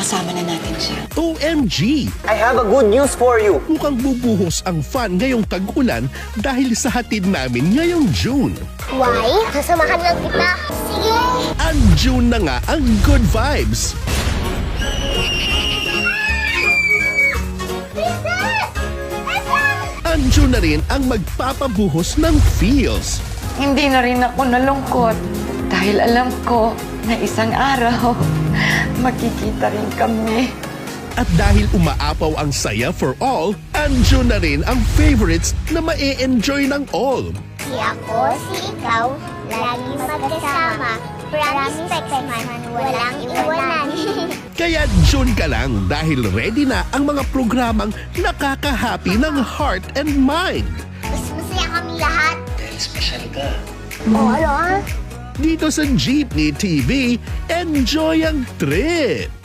kasama na natin siya. OMG! I have a good news for you. Mukhang bubuhos ang fun ngayong tag-ulan dahil sa hatid namin ngayong June. Why? Sasamahan lang kita. Sige. Ang June na nga ang good vibes. Ang June na rin ang magpapabuhos ng feels. Hindi na rin ako nalungkot dahil alam ko na isang araw magkikita rin kami. At dahil umaapaw ang saya for all, June na rin ang favorites na ma-enjoy ng all. Si ako, si ikaw, lagi magkasama. Promise, Pexman, walang iwanan. Kaya June ka lang dahil ready na ang mga programang nakaka-happy ng heart and mind. Mas masaya kami lahat. Dahil special ka. O ano ah? Dito sa Jeepney TV, enjoy ang trip!